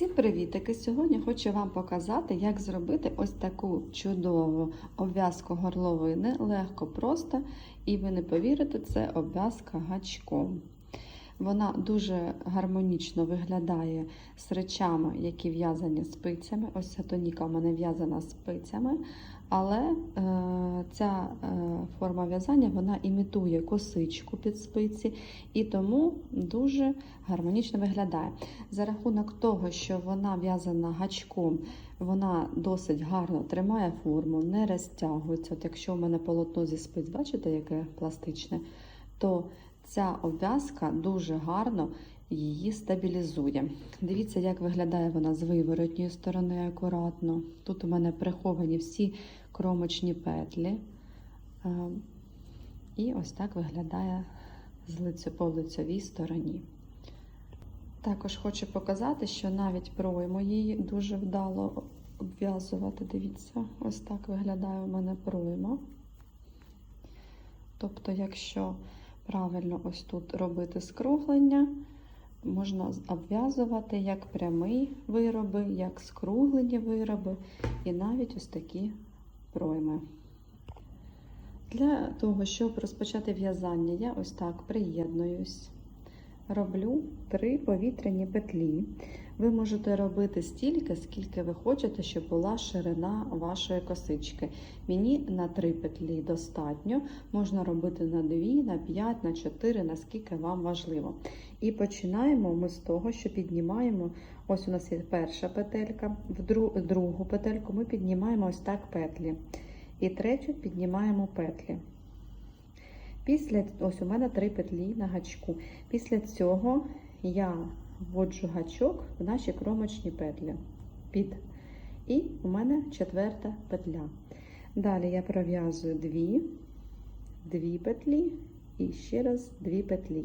Всім привітики! Сьогодні хочу вам показати, як зробити ось таку чудову обв'язку горловини. Легко, просто, і ви не повірите, це обв'язка гачком. Вона дуже гармонічно виглядає з речами, які в'язані спицями. Ось ця тоніка в мене в'язана спицями, але е, ця е, форма в'язання вона імітує косичку під спиці і тому дуже гармонічно виглядає. За рахунок того, що вона в'язана гачком, вона досить гарно тримає форму, не розтягується. От якщо в мене полотно зі спиць, бачите, яке пластичне, то ця обв'язка дуже гарно її стабілізує. Дивіться, як виглядає вона з виворотньої сторони акуратно. Тут у мене приховані всі кромочні петлі. Е, І ось так виглядає з по лицьовій стороні. Також хочу показати, що навіть пройму її дуже вдало обв'язувати. Дивіться, ось так виглядає у мене пройма. Тобто, якщо правильно ось тут робити скруглення, можна обв'язувати як прямі вироби, як скруглені вироби, і навіть ось такі пройми. Для того, щоб розпочати в'язання, я ось так приєднуюсь. Роблю три повітряні петлі. Ви можете робити стільки, скільки ви хочете, щоб була ширина вашої косички. Мені на три петлі достатньо. Можна робити на 2, на 5, на 4, наскільки вам важливо. І починаємо ми з того, що піднімаємо. Ось у нас є перша петелька, в другу петельку ми піднімаємо ось так петлі. І третю піднімаємо петлі. Після ось у мене три петлі на гачку. Після цього я вводжу гачок в наші кромочні петлі. Під. І у мене четверта петля. Далі я пров'язую дві, дві петлі і ще раз дві петлі.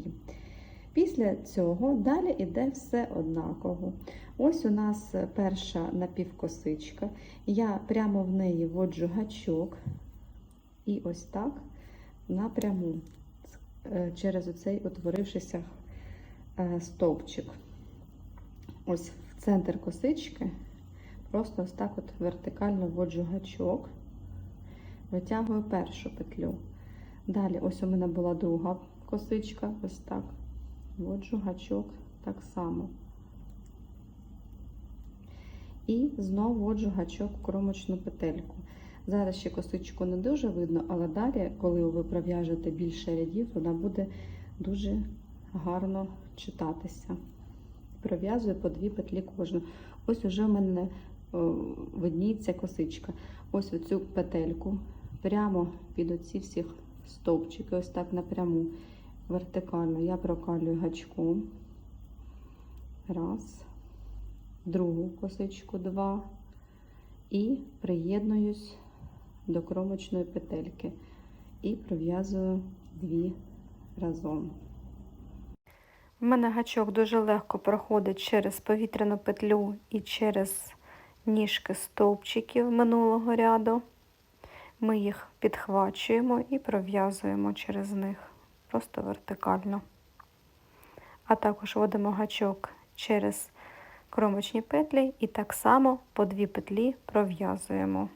Після цього далі йде все однаково. Ось у нас перша напівкосичка. Я прямо в неї вводжу гачок і ось так напряму через оцей утворившися стовпчик. Ось в центр косички, просто ось так от вертикально вводжу гачок, витягую першу петлю. Далі, ось у мене була друга косичка, ось так. Вводжу гачок так само. І знову вводжу гачок в кромочну петельку. Зараз ще косичку не дуже видно, але далі, коли ви пров'яжете більше рядів, вона буде дуже гарно читатися. Пров'язую по дві петлі кожну. Ось уже в мене видніється косичка. Ось оцю петельку прямо під оці всіх стовпчики, ось так напряму, вертикально я прокалюю гачком. Раз, другу косичку, два. І приєднуюсь до кромочної петельки і пров'язую дві разом. У мене гачок дуже легко проходить через повітряну петлю і через ніжки стовпчиків минулого ряду. Ми їх підхвачуємо і пров'язуємо через них просто вертикально. А також вводимо гачок через кромочні петлі і так само по дві петлі пров'язуємо.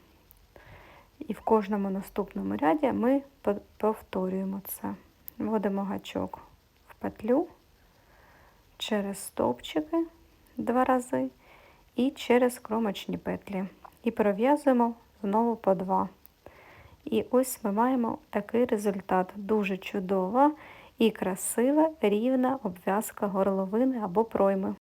І в кожному наступному ряді ми повторюємо це. Вводимо гачок в петлю через стовпчики два рази і через кромочні петлі. І пров'язуємо знову по два. І ось ми маємо такий результат. Дуже чудова і красива рівна обв'язка горловини або пройми.